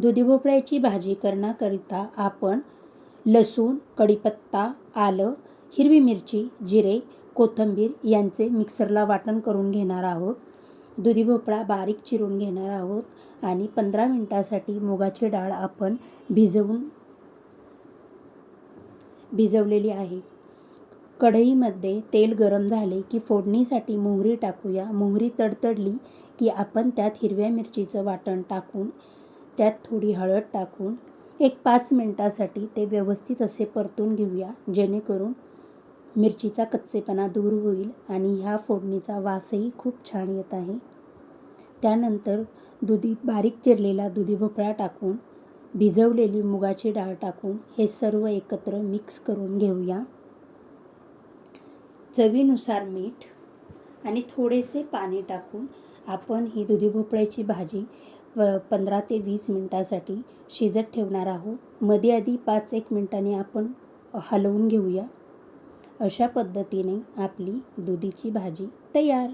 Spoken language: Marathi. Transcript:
दुधी भोपळ्याची भाजी करण्याकरिता आपण लसूण कढीपत्ता आलं हिरवी मिरची जिरे कोथिंबीर यांचे मिक्सरला वाटण करून घेणार आहोत. दुधी भोपळा बारीक चिरून घेणार आहोत आणि पंधरा मिनटासाठी मुगाची डाळ आपण भिजवून भिजवलेली आहे. कढईमध्ये तेल गरम झाले की फोडणीसाठी मोहरी टाकूया. मोहरी तडतडली की आपण त्यात हिरव्या मिरचीचं वाटण टाकून त्यात थोडी हळद टाकून एक पाच मिनटासाठी ते व्यवस्थित असे परतून घेऊया जेणेकरून मिरचीचा कच्चेपणा दूर होईल आणि ह्या फोडणीचा वासही खूप छान येत आहे. त्यानंतर दुधी बारीक चिरलेला दुधी भोपळा टाकून भिजवलेली मुगाची डाळ टाकून हे सर्व एकत्र मिक्स करून घेऊया. चवीनुसार मीठ आणि थोडेसे पाणी टाकून आपण ही दुधी भोपळ्याची भाजी व पंधरा ते वीस मिनटासाठी शिजत ठेवणार आहोत. मध्ये आधी पाच एक मिनटाने आपण हलवून घेऊया. अशा पद्धतीने आपली दुधीची भाजी तयार.